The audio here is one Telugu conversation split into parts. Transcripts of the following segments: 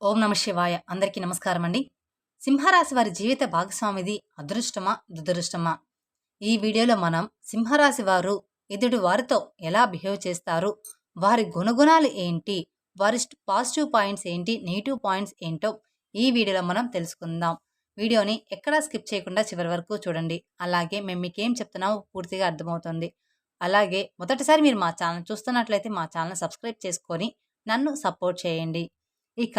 ఓం నమ శివాయ. అందరికీ నమస్కారం అండి సింహరాశి వారి జీవిత భాగస్వామిది అదృష్టమా దురదృష్టమా? ఈ వీడియోలో మనం సింహరాశి వారు ఎదుటి వారితో ఎలా బిహేవ్ చేస్తారు వారి గుణగుణాలు ఏంటి వారి పాజిటివ్ పాయింట్స్ ఏంటి నెగిటివ్ పాయింట్స్ ఏంటో ఈ వీడియోలో మనం తెలుసుకుందాం. వీడియోని ఎక్కడా స్కిప్ చేయకుండా చివరి వరకు చూడండి. అలాగే మేము మీకేం చెప్తున్నామో పూర్తిగా అర్థమవుతుంది. అలాగే మొదటిసారి మీరు మా ఛానల్ చూస్తున్నట్లయితే మా ఛానల్ సబ్స్క్రైబ్ చేసుకొని నన్ను సపోర్ట్ చేయండి. ఇక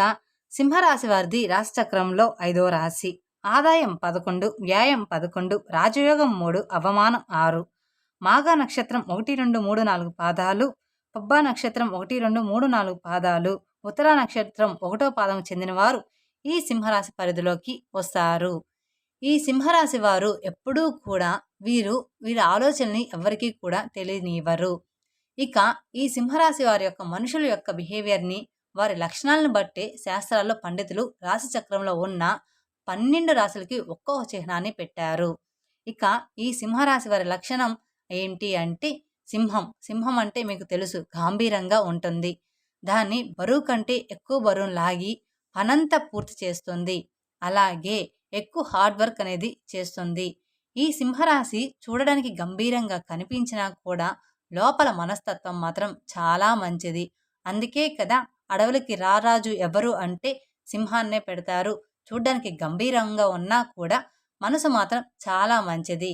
సింహరాశి వారిది రాశిచక్రంలో ఐదో రాశి. ఆదాయం పదకొండు వ్యాయం పదకొండు రాజయోగం మూడు అవమానం ఆరు. మాఘ నక్షత్రం ఒకటి రెండు మూడు నాలుగు పాదాలు పబ్బా నక్షత్రం ఒకటి రెండు మూడు నాలుగు పాదాలు ఉత్తర నక్షత్రం ఒకటో పాదం చెందినవారు ఈ సింహరాశి పరిధిలోకి వస్తారు. ఈ సింహరాశి వారు ఎప్పుడూ కూడా వీరు వీరి ఆలోచనని ఎవరికీ కూడా తెలియనివ్వరు ఇక ఈ సింహరాశి వారి యొక్క మనుషుల యొక్క బిహేవియర్ని వారి లక్షణాలను బట్టి శాస్త్రాల్లో పండితులు రాశి చక్రంలో ఉన్న పన్నెండు రాశులకి ఒక్కొక్క చిహ్నాన్ని పెట్టారు. ఇక ఈ సింహరాశి వారి లక్షణం ఏంటి అంటే సింహం. సింహం అంటే మీకు తెలుసు గాంభీరంగా ఉంటుంది. దాన్ని బరువు కంటే ఎక్కువ బరువును లాగి పనంతా పూర్తి చేస్తుంది. అలాగే ఎక్కువ హార్డ్ వర్క్ అనేది చేస్తుంది. ఈ సింహరాశి చూడడానికి గంభీరంగా కనిపించినా కూడా లోపల మనస్తత్వం మాత్రం చాలా మంచిది. అందుకే కదా అడవులకి రారాజు ఎవరు అంటే సింహాన్నే పెడతారు. చూడ్డానికి గంభీరంగా ఉన్నా కూడా మనసు మాత్రం చాలా మంచిది.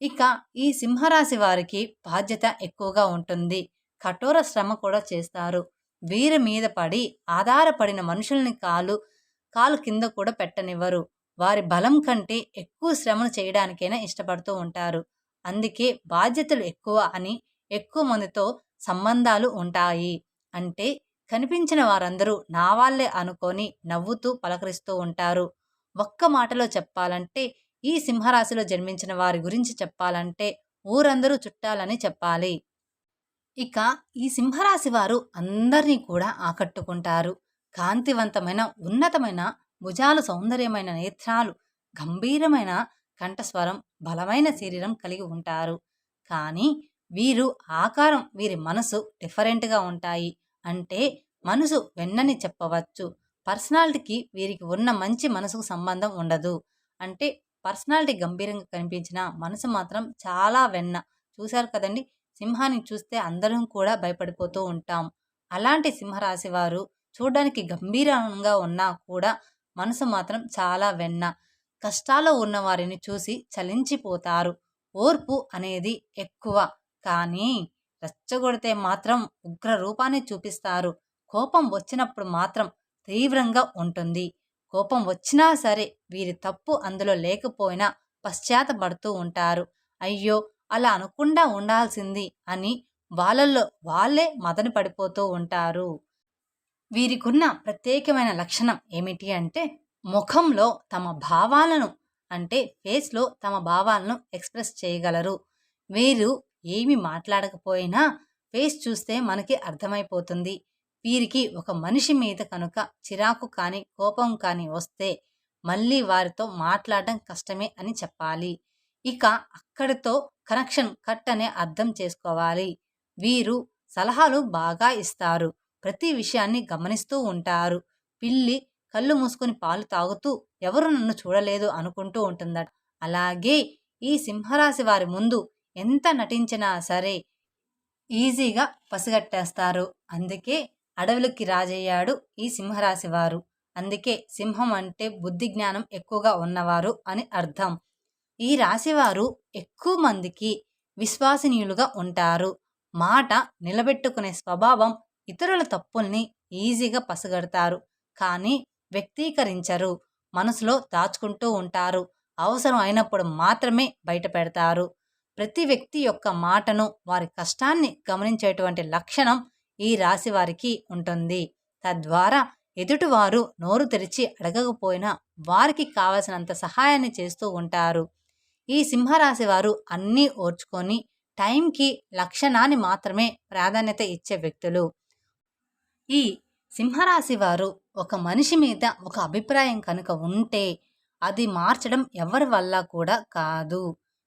ఇక ఈ సింహరాశి వారికి బాధ్యత ఎక్కువగా ఉంటుంది. కఠోర శ్రమ కూడా చేస్తారు. వీరి మీద పడి ఆధారపడిన మనుషుల్ని కాలు కాలు కింద కూడా పెట్టనివ్వరు. వారి బలం కంటే ఎక్కువ శ్రమను చేయడానికైనా ఇష్టపడుతూ ఉంటారు. అందుకే బాధ్యతలు ఎక్కువ అని ఎక్కువ మందితో సంబంధాలు ఉంటాయి. అంటే కనిపించిన వారందరూ నా వాళ్ళే అనుకొని నవ్వుతూ పలకరిస్తూ ఉంటారు. ఒక్క మాటలో చెప్పాలంటే ఈ సింహరాశిలో జన్మించిన వారి గురించి చెప్పాలంటే ఊరందరూ చుట్టాలని చెప్పాలి. ఇక ఈ సింహరాశి వారు అందరినీ కూడా ఆకట్టుకుంటారు. కాంతివంతమైన ఉన్నతమైన భుజాలు సౌందర్యమైన నేత్రాలు గంభీరమైన కంఠస్వరం బలమైన శరీరం కలిగి ఉంటారు. కానీ వీరు ఆకారం వీరి మనసు డిఫరెంట్గా ఉంటాయి. అంటే మనసు వెన్నని చెప్పవచ్చు. పర్సనాలిటీకి వీరికి ఉన్న మంచి మనసుకు సంబంధం ఉండదు. అంటే పర్సనాలిటీ గంభీరంగా కనిపించిన మనసు మాత్రం చాలా వెన్న. చూశారు కదండి? సింహాన్ని చూస్తే అందరం కూడా భయపడిపోతూ ఉంటాం. అలాంటి సింహరాశి వారు చూడడానికి గంభీరంగా ఉన్నా కూడా మనసు మాత్రం చాలా వెన్న. కష్టాల్లో ఉన్న వారిని చూసి చలించిపోతారు. ఓర్పు అనేది ఎక్కువ. కానీ రెచ్చగొడితే మాత్రం ఉగ్ర రూపాన్ని చూపిస్తారు. కోపం వచ్చినప్పుడు మాత్రం తీవ్రంగా ఉంటుంది. కోపం వచ్చినా సరే వీరి తప్పు అందులో లేకపోయినా పశ్చాత్తపడుతూ ఉంటారు. అయ్యో అలా అనకుండా ఉండాల్సింది అని వాళ్ళల్లో వాళ్ళే మదన పడిపోతూ ఉంటారు. వీరికున్న ప్రత్యేకమైన లక్షణం ఏమిటి అంటే ముఖంలో తమ భావాలను అంటే ఫేస్లో తమ భావాలను ఎక్స్ప్రెస్ చేయగలరు. వీరు ఏమి మాట్లాడకపోయినా ఫేస్ చూస్తే మనకి అర్థమైపోతుంది. వీరికి ఒక మనిషి మీద కనుక చిరాకు కానీ కోపం కానీ వస్తే మళ్ళీ వారితో మాట్లాడడం కష్టమే అని చెప్పాలి. ఇక అక్కడితో కనెక్షన్ కట్ అనే అర్థం చేసుకోవాలి. వీరు సలహాలు బాగా ఇస్తారు. ప్రతి విషయాన్ని గమనిస్తూ ఉంటారు. పిల్లి కళ్ళు మూసుకొని పాలు తాగుతూ ఎవరు నన్ను చూడలేదు అనుకుంటూ ఉంటుందట. అలాగే ఈ సింహరాశి వారి ముందు ఎంత నటించినా సరే ఈజీగా పసిగట్టేస్తారు. అందుకే అడవులకి రాజయ్యాడు ఈ సింహరాశి వారు అందుకే సింహం అంటే బుద్ధి జ్ఞానం ఎక్కువగా ఉన్నవారు అని అర్థం. ఈ రాశివారు ఎక్కువ మందికి విశ్వసనీయులుగా ఉంటారు. మాట నిలబెట్టుకునే స్వభావం ఇతరుల తప్పుల్ని ఈజీగా పసిగడతారు. కానీ వ్యక్తీకరించరు. మనసులో దాచుకుంటూ ఉంటారు. అవసరం అయినప్పుడు మాత్రమే బయట పెడతారు. ప్రతి వ్యక్తి యొక్క మాటను వారి కష్టాన్ని గమనించేటువంటి లక్షణం ఈ రాశి వారికి ఉంటుంది. తద్వారా ఎదుటివారు నోరు తెరిచి అడగకపోయినా వారికి కావలసినంత సహాయాన్ని చేస్తూ ఉంటారు. ఈ సింహరాశి వారు అన్నీ ఓర్చుకొని టైంకి లక్షణాన్ని మాత్రమే ప్రాధాన్యత ఇచ్చే వ్యక్తులు. ఈ సింహరాశి వారు ఒక మనిషి మీద ఒక అభిప్రాయం కనుక ఉంటే అది మార్చడం ఎవరి వల్ల కూడా కాదు.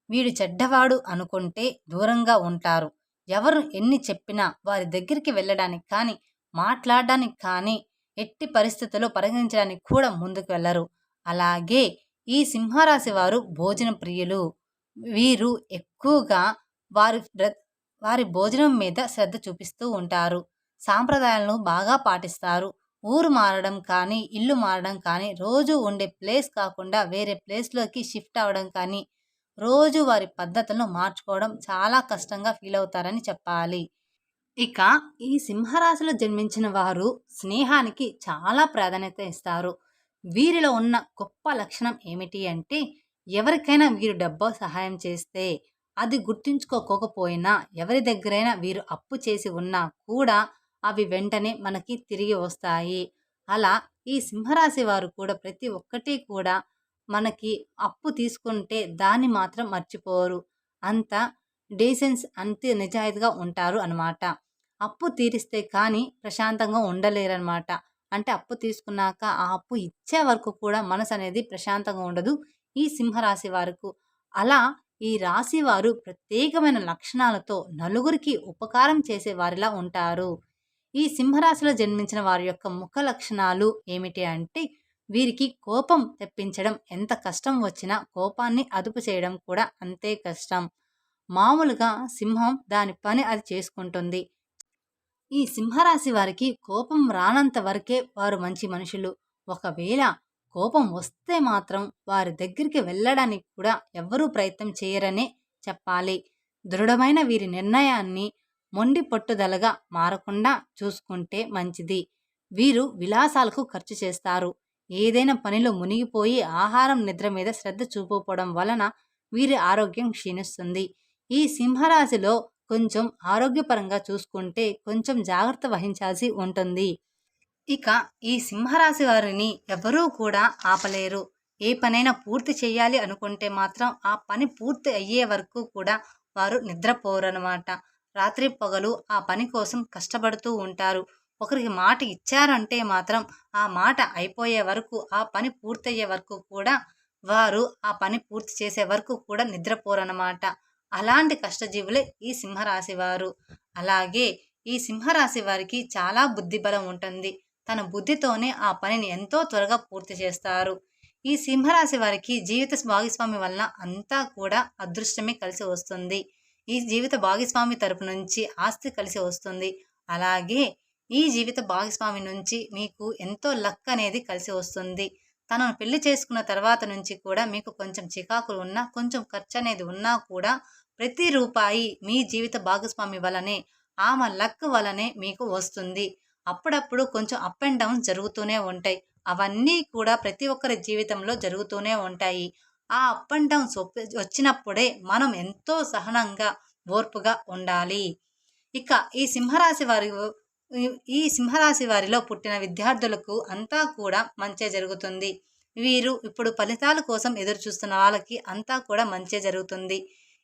వీడు చెడ్డవాడు అనుకుంటే దూరంగా ఉంటారు. ఎవరు ఎన్ని చెప్పినా వారి దగ్గరికి వెళ్ళడానికి కానీ మాట్లాడడానికి కానీ ఎట్టి పరిస్థితుల్లో పరిగణించడానికి కూడా ముందుకు వెళ్ళరు. అలాగే ఈ సింహరాశి వారు భోజన ప్రియులు. వీరు ఎక్కువగా వారి వారి భోజనం మీద శ్రద్ధ చూపిస్తూ ఉంటారు. సాంప్రదాయాలను బాగా పాటిస్తారు. ఊరు మారడం కానీ ఇల్లు మారడం కానీ రోజు ఉండే ప్లేస్ కాకుండా వేరే ప్లేస్లోకి షిఫ్ట్ అవ్వడం కానీ రోజు వారి పద్ధతులను మార్చుకోవడం చాలా కష్టంగా ఫీల్ అవుతారని చెప్పాలి. ఇక ఈ సింహరాశిలో జన్మించిన వారు స్నేహానికి చాలా ప్రాధాన్యత ఇస్తారు. వీరిలో ఉన్న గొప్ప లక్షణం ఏమిటి అంటే ఎవరికైనా వీరు డబ్బు సహాయం చేస్తే అది గుర్తుంచుకోకపోయినా ఎవరి దగ్గరైనా వీరు అప్పు చేసి ఉన్నా కూడా అవి వెంటనే మనకి తిరిగి వస్తాయి. అలా ఈ సింహరాశి వారు కూడా ప్రతి ఒక్కటి కూడా మనకి అప్పు తీసుకుంటే దాన్ని మాత్రం మర్చిపోరు. అంత డీసెన్స్ అంతే నిజాయితీగా ఉంటారు అనమాట అప్పు తీరిస్తే కానీ ప్రశాంతంగా ఉండలేరనమాట అంటే అప్పు తీసుకున్నాక ఆ అప్పు ఇచ్చే వరకు కూడా మనసు అనేది ప్రశాంతంగా ఉండదు ఈ సింహరాశి వారికి. అలా ఈ రాశి వారు ప్రత్యేకమైన లక్షణాలతో నలుగురికి ఉపకారం చేసే వారిలా ఉంటారు. ఈ సింహరాశిలో జన్మించిన వారి యొక్క ముఖ లక్షణాలు ఏమిటి అంటే వీరికి కోపం తెప్పించడం ఎంత కష్టం వచ్చినా కోపాన్ని అదుపు చేయడం కూడా అంతే కష్టం. మామూలుగా సింహం దాని పని అది చేసుకుంటుంది. ఈ సింహరాశి వారికి కోపం రానంత వరకే వారు మంచి మనుషులు. ఒకవేళ కోపం వస్తే మాత్రం వారి దగ్గరికి వెళ్ళడానికి కూడా ఎవ్వరూ ప్రయత్నం చేయరనే చెప్పాలి. దృఢమైన వీరి నిర్ణయాన్ని మొండి పట్టుదలగా మారకుండా చూసుకుంటే మంచిది. వీరు విలాసాలకు ఖర్చు చేస్తారు. ఏదైనా పనిలో మునిగిపోయి ఆహారం నిద్ర మీద శ్రద్ధ చూపకపోవడం వలన వీరి ఆరోగ్యం క్షీణిస్తుంది. ఈ సింహరాశిలో కొంచెం ఆరోగ్యపరంగా చూసుకుంటే కొంచెం జాగ్రత్త వహించాల్సి ఉంటుంది. ఇక ఈ సింహరాశి వారిని ఎవరూ కూడా ఆపలేరు. ఏ పనైనా పూర్తి చేయాలి అనుకుంటే మాత్రం ఆ పని పూర్తి అయ్యే వరకు కూడా వారు నిద్రపోరనమాట రాత్రి పగలు ఆ పని కోసం కష్టపడుతూ ఉంటారు. ఒకరికి మాట ఇచ్చారంటే మాత్రం ఆ మాట అయిపోయే వరకు ఆ పని పూర్తయ్యే వరకు కూడా వారు ఆ పని పూర్తి చేసే వరకు కూడా నిద్రపోరనమాట అలాంటి కష్టజీవులే ఈ సింహరాశి వారు. అలాగే ఈ సింహరాశి వారికి చాలా బుద్ధి బలం ఉంటుంది. తన బుద్ధితోనే ఆ పనిని ఎంతో త్వరగా పూర్తి చేస్తారు. ఈ సింహరాశి వారికి జీవిత భాగస్వామి వలన అంతా కూడా అదృష్టమే కలిసి వస్తుంది. ఈ జీవిత భాగస్వామి తరపు నుంచి ఆస్తి కలిసి వస్తుంది. అలాగే ఈ జీవిత భాగస్వామి నుంచి మీకు ఎంతో లక్ అనేది కలిసి వస్తుంది. తనను పెళ్ళి చేసుకున్న తర్వాత నుంచి కూడా మీకు కొంచెం చికాకులు ఉన్నా కొంచెం ఖర్చు అనేది ఉన్నా కూడా ప్రతి రూపాయి మీ జీవిత భాగస్వామి వలనే ఆమె లక్ వలనే మీకు వస్తుంది. అప్పుడప్పుడు కొంచెం అప్ అండ్ డౌన్ జరుగుతూనే ఉంటాయి. అవన్నీ కూడా ప్రతి ఒక్కరి జీవితంలో జరుగుతూనే ఉంటాయి. ఆ అప్ అండ్ డౌన్స్ వచ్చినప్పుడే మనం ఎంతో సహనంగా ఓర్పుగా ఉండాలి. ఇక ఈ సింహరాశి వారి ఈ సింహరాశి వారిలో పుట్టిన విద్యార్థులకు అంతా కూడా మంచే జరుగుతుంది. వీరు ఇప్పుడు ఫలితాల కోసం ఎదురు చూస్తున్న వాళ్ళకి అంతా కూడా మంచే జరుగుతుంది.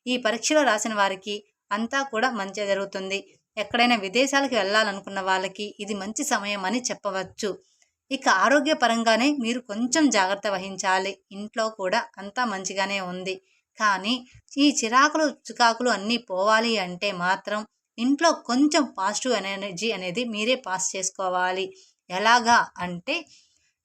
ఈ పరీక్షలో రాసిన వారికి అంతా కూడా మంచే జరుగుతుంది. ఎక్కడైనా విదేశాలకు వెళ్ళాలనుకున్న వాళ్ళకి ఇది మంచి సమయం అని చెప్పవచ్చు. ఇక ఆరోగ్యపరంగానే మీరు కొంచెం జాగ్రత్త వహించాలి. ఇంట్లో కూడా అంతా మంచిగానే ఉంది. కానీ ఈ చిరాకులు చికాకులు అన్నీ పోవాలి అంటే మాత్రం ఇంట్లో కొంచెం పాజిటివ్ ఎనర్జీ అనేది మీరే పాస్ చేసుకోవాలి. ఎలాగా అంటే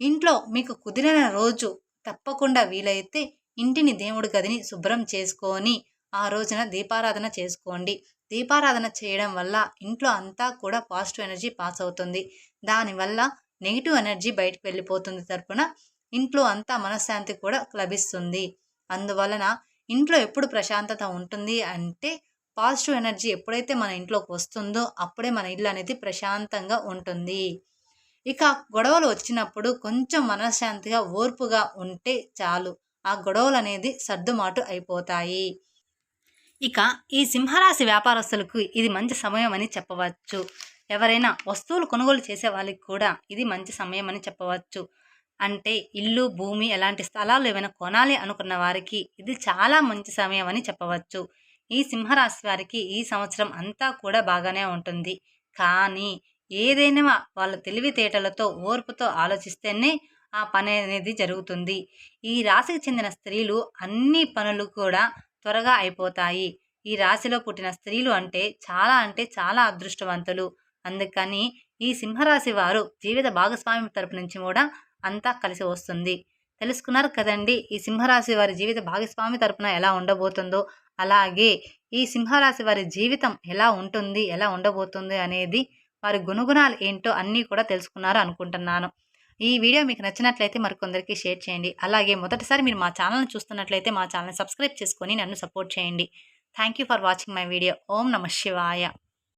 ఇంట్లో మీకు కుదిరిన రోజు తప్పకుండా వీలైతే ఇంటిని దేవుడి గదిని శుభ్రం చేసుకొని ఆ రోజున దీపారాధన చేసుకోండి. దీపారాధన చేయడం వల్ల ఇంట్లో అంతా కూడా పాజిటివ్ ఎనర్జీ పాస్ అవుతుంది. దానివల్ల నెగిటివ్ ఎనర్జీ బయటకు వెళ్ళిపోతుంది తరపున ఇంట్లో అంతా మనశ్శాంతి కూడా లభిస్తుంది. అందువలన ఇంట్లో ఎప్పుడు ప్రశాంతత ఉంటుంది అంటే పాజిటివ్ ఎనర్జీ ఎప్పుడైతే మన ఇంట్లోకి వస్తుందో అప్పుడే మన ఇల్లు అనేది ప్రశాంతంగా ఉంటుంది. ఇక గొడవలు వచ్చినప్పుడు కొంచెం మనశ్శాంతిగా ఓర్పుగా ఉంటే చాలు. ఆ గొడవలు అనేది సర్దుమాటు అయిపోతాయి. ఇక ఈ సింహరాశి వ్యాపారస్తులకు ఇది మంచి సమయం అని చెప్పవచ్చు. ఎవరైనా వస్తువులు కొనుగోలు చేసే వాళ్ళకి కూడా ఇది మంచి సమయం అని చెప్పవచ్చు. అంటే ఇల్లు భూమి ఎలాంటి స్థలాలు ఏమైనా కొనాలి అనుకున్న వారికి ఇది చాలా మంచి సమయం అని చెప్పవచ్చు. ఈ సింహరాశి వారికి ఈ సంవత్సరం అంతా కూడా బాగానే ఉంటుంది. కానీ ఏదైనా వాళ్ళ తెలివితేటలతో ఓర్పుతో ఆలోచిస్తేనే ఆ పని అనేది జరుగుతుంది. ఈ రాశికి చెందిన స్త్రీలు అన్ని పనులు కూడా త్వరగా అయిపోతాయి. ఈ రాశిలో పుట్టిన స్త్రీలు అంటే చాలా అంటే చాలా అదృష్టవంతులు. అందుకని ఈ సింహరాశి వారు జీవిత భాగస్వామి తరపు నుంచి కూడా అంతా కలిసి వస్తుంది. తెలుసుకున్నారు కదండి. ఈ సింహరాశి వారి జీవిత భాగస్వామి తరపున ఎలా ఉండబోతుందో అలాగే ఈ సింహరాశి వారి జీవితం ఎలా ఉంటుంది ఎలా ఉండబోతుంది అనేది వారి గుణగుణాలు ఏంటో అన్నీ కూడా తెలుసుకున్నారు అనుకుంటున్నాను. ఈ వీడియో మీకు నచ్చినట్లయితే మరికొందరికి షేర్ చేయండి. అలాగే మొదటిసారి మీరు మా ఛానల్ని చూస్తున్నట్లయితే మా ఛానల్ని సబ్స్క్రైబ్ చేసుకొని నన్ను సపోర్ట్ చేయండి. Thank you for watching my video. ఓం నమ శివాయ.